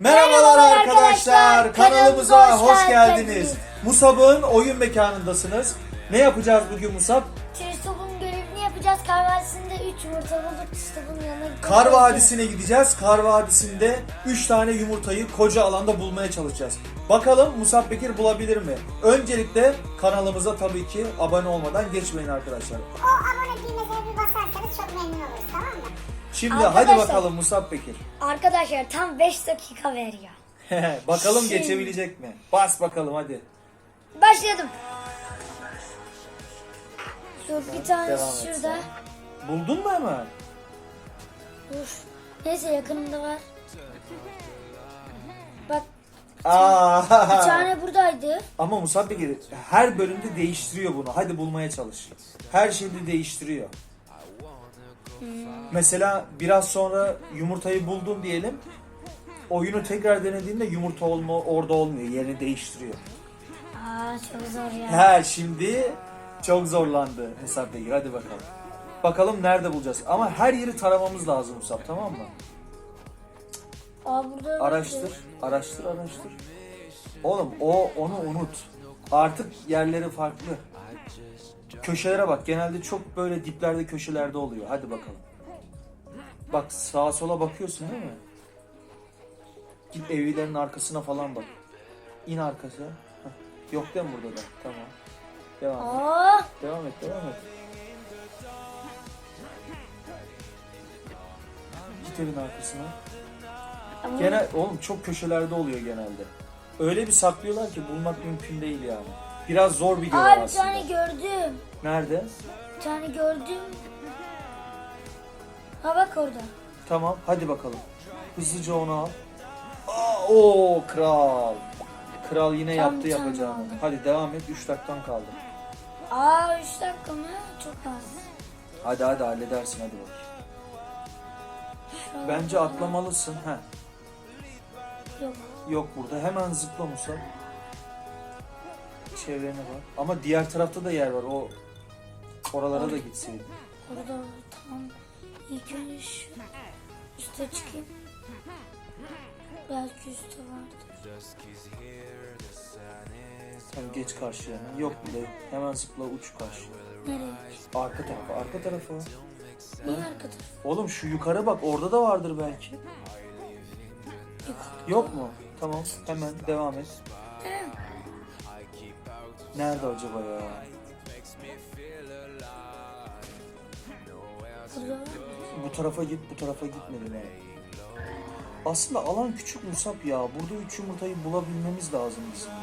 Merhabalar arkadaşlar. Kanalımıza hoş geldiniz. Musab'ın oyun mekanındasınız. Ne yapacağız bugün Musab? Tristop'un görevini yapacağız. Kar Vadisi'nde 3 yumurta bulduk. Tristop'un yanına gidip Kar Vadisi'ne gideceğiz. Kar Vadisi'nde 3 tane yumurtayı koca alanda bulmaya çalışacağız. Bakalım Musab Bekir bulabilir mi? Öncelikle kanalımıza tabii ki abone olmadan geçmeyin arkadaşlar. O abone düğmesine bir basarsanız çok memnun oluruz tamam mı? Şimdi Arkadaşlar- hadi bakalım Musab Bekir. Arkadaşlar tam 5 dakika veriyor. bakalım Şimdi- geçebilecek mi? Bas bakalım hadi. Başladım. Dur bir tane Devam et şurada. sen. Buldun mu hemen? Dur. Neyse yakınımda var. Bak Aa. bir tane buradaydı. Ama Musab Bekir her bölümde değiştiriyor bunu. Hadi bulmaya çalış. Her şeyde değiştiriyor. Mesela biraz sonra yumurtayı buldum diyelim. Oyunu tekrar denediğinde yumurta olma orada olmuyor. Yerini değiştiriyor. Aa çok zor ya. Ha şimdi çok zorlandı Musab Bekir. Hadi bakalım. Bakalım nerede bulacağız. Ama her yeri taramamız lazım Musab tamam mı? Aa burada Araştır, araştır, araştır. Oğlum o onu unut. Artık yerleri farklı. Köşelere bak. Genelde çok böyle diplerde köşelerde oluyor. Hadi bakalım. Bak sağa sola bakıyorsun değil mi? Git evlerin arkasına falan bak. İn arkası. Heh. Yok değil mi burada da? Tamam. Devam et. Aa Devam et, devam et. Git evin arkasına. ama Genel oğlum çok köşelerde oluyor genelde. Öyle bir saklıyorlar ki bulmak mümkün değil yani. Biraz zor bir görev Aa bir aslında. tane gördüm. Nerede? Bir tane gördüm. Ha bak orada. Tamam hadi bakalım. Hızlıca onu al. Aa, oo kral. Kral yine Tam yaptı bir tane yapacağını. aldım. Hadi devam et 3 dakikan kaldı. Aa 3 dakika mı? Çok az. Hadi hadi halledersin hadi bakayım. Şu an- Bence atlamalısın. Heh. Yok. Yok burada. Hemen zıpla Musa. Çevrene bak. Ama diğer tarafta da yer var. O oralara da gitseydin. Orada tamam. İlk önce şu üste çıkayım. Belki üstte vardır. Sen geç karşıya. Yok bile. Hemen zıpla uç karşıya. Nereye? Arka tarafa, arka tarafa. Niye arka taraf? Oğlum şu yukarı bak. Orada da vardır belki. Yok. Yok mu? Tamam. Hemen devam et. Nerede acaba ya? Bu tarafa git, bu tarafa gitmedin ha. Aslında alan küçük Musab ya. Burada üç yumurtayı bulabilmemiz lazım bizim ya.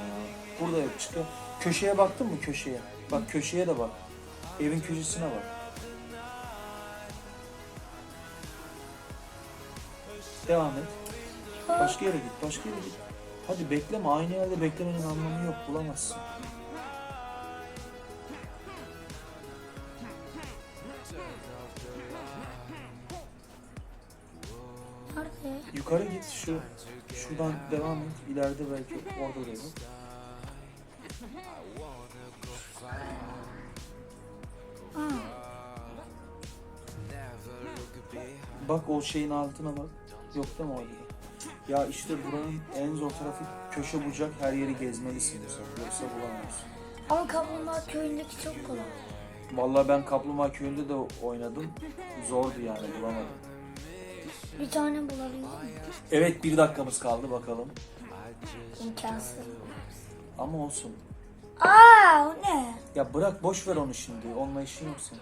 Burada yok çıkıyor. Köşeye baktın mı köşeye? Bak köşeye de bak. Evin köşesine bak. Devam et. Başka yere git, başka yere git. Hadi bekleme, aynı yerde beklemenin anlamı yok, bulamazsın. Yukarı git, şu şuradan devam et. İleride belki orada da yok. Bak o şeyin altına bak. Yok değil mi orada? Ya işte buranın en zor tarafı köşe bucak her yeri gezmelisin mesela. Yoksa bulamıyorsun. Ama Kaplumbağa köyündeki çok kolay. Vallahi ben Kaplumbağa köyünde de oynadım. Zordu yani bulamadım. Bir tane bulabildim mi? Evet bir dakikamız kaldı bakalım. İmkansız. Ama olsun. Aa o ne? Ya bırak boş ver onu şimdi. Onunla işin yok senin.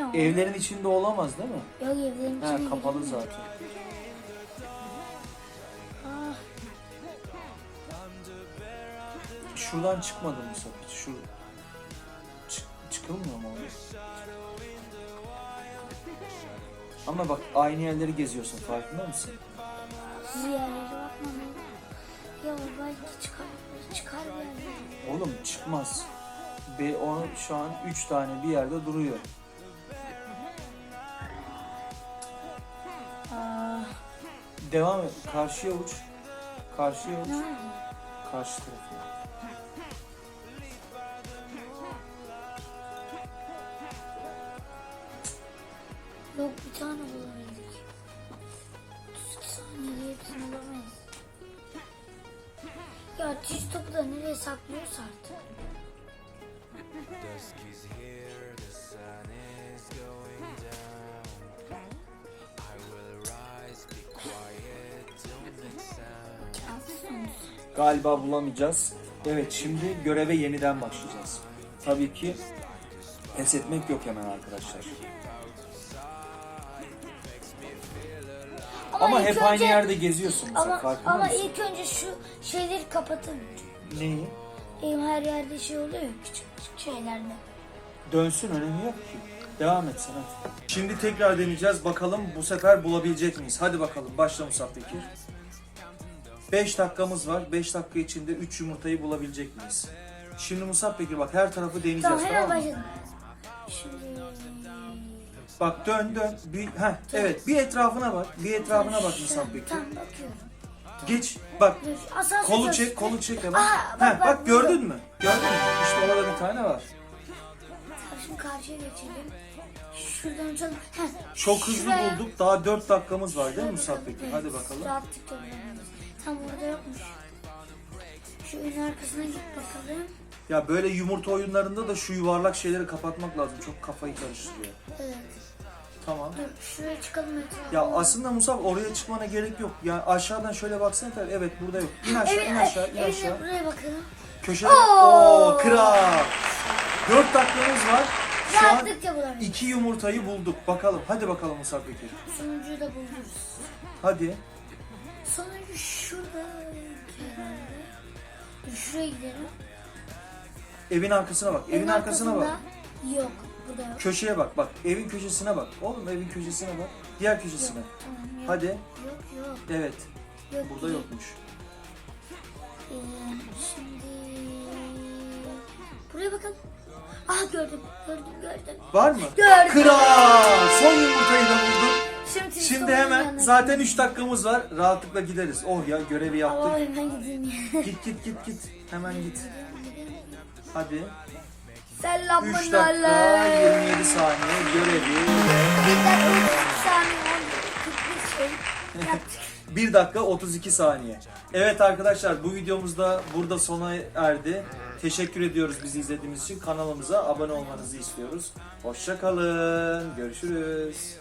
Yok. Evlerin içinde olamaz değil mi? Yok evlerin Ha içine kapalı girdim. zaten. Ah, Şuradan çıkmadım bu sefer. Şu Çık, çıkılmıyor mu oraya? Ama bak aynı yerleri geziyorsun farkında mısın? siz yerlere bakmadın. Ya belki çıkar, çıkar bir yerlere. Oğlum çıkmaz. Be, o şu an 3 tane bir yerde duruyor. Aa, Devam et. Karşıya uç. Karşıya uç. Karşı tarafa. Yok bir tane bulabildik. 32 saniyede hepsini bulamayız. Ya diş topu da nereye saklıyorsa artık. Galiba bulamayacağız. Evet şimdi göreve yeniden başlayacağız. Tabii ki pes etmek yok hemen arkadaşlar. Ama ilk hep aynı önce- yerde geziyorsun mesela Ama, farkında ama mısın? ilk önce şu şeyleri kapatın. Neyi? Benim her yerde şey oluyor ya, küçük küçük şeylerde. Dönsün önemi yok ki. Devam et sen hadi. Şimdi tekrar deneyeceğiz. Bakalım bu sefer bulabilecek miyiz? Hadi bakalım. Başla Musab Bekir. 5 dakikamız var. 5 dakika içinde 3 yumurtayı bulabilecek miyiz? Şimdi Musab Bekir bak her tarafı deneyeceğiz Tamam tamam, hemen mı? başladım. Şimdi... Bak dön dön. Bir, heh, evet bir etrafına bak. Bir etrafına bak Musab. Tamam bakıyorum. Geç bak asansör kolu çek kolu çek hemen. Aa, Heh, bak, bak, bak, gördün mü? Gördün mü? İşte orada bir tane var. Tamam, Şimdi karşıya geçelim. Şuradan. Heh, Çok hızlı şuraya- bulduk. Daha 4 dakikamız var değil mi Musab? Evet, Hadi bakalım. Rahatlıkla. Tam orada yokmuş. Şu ön arkasına git bakalım. Ya böyle yumurta oyunlarında da şu yuvarlak şeyleri kapatmak lazım. Çok kafayı karıştırıyor. Evet. Tamam. Dur şuraya çıkalım etrafa. Ya aslında Musab oraya çıkmana gerek yok. Ya aşağıdan şöyle baksana tabii. Evet burada yok. İn aşağı, in aşağı, in evet, aşağı. buraya bakalım. Köşede. Oo, kral. 4 dakikamız var. Şu an Rahatlıkla iki yumurtayı bulduk. Bakalım. Hadi bakalım Musab Bekir. Sonuncuyu da buluruz. Hadi. Sonuncu şurada herhalde. Dur şuraya gidelim. Evin arkasına bak. Evin arkasına bak. Yok. Burada yok. Köşeye bak. Bak evin köşesine bak. Oğlum evin köşesine bak. Diğer köşesine. Tamam, yok. Hadi. Yok yok. Evet. Yok Burada değil. yokmuş. Ee, şimdi buraya bakalım. Aha gördüm. Gördüm gördüm. Var mı? Gördüm. Kral! Son yumurtayı da bulduk. Şimdi, Şimdi hemen zaten 3 dakikamız var. Rahatlıkla gideriz. Oh ya görevi yaptık. hemen gideyim ya. Git git git git. Hemen git. Hadi. 3 Selamun dakika aleyküm. 27 saniye görevi. Bir dakika 30 saniye oldu. 41 şey yaptık. 1 dakika 32 saniye. Evet arkadaşlar bu videomuz da burada sona erdi. Teşekkür ediyoruz bizi izlediğiniz için. Kanalımıza abone olmanızı istiyoruz. Hoşça kalın. Görüşürüz.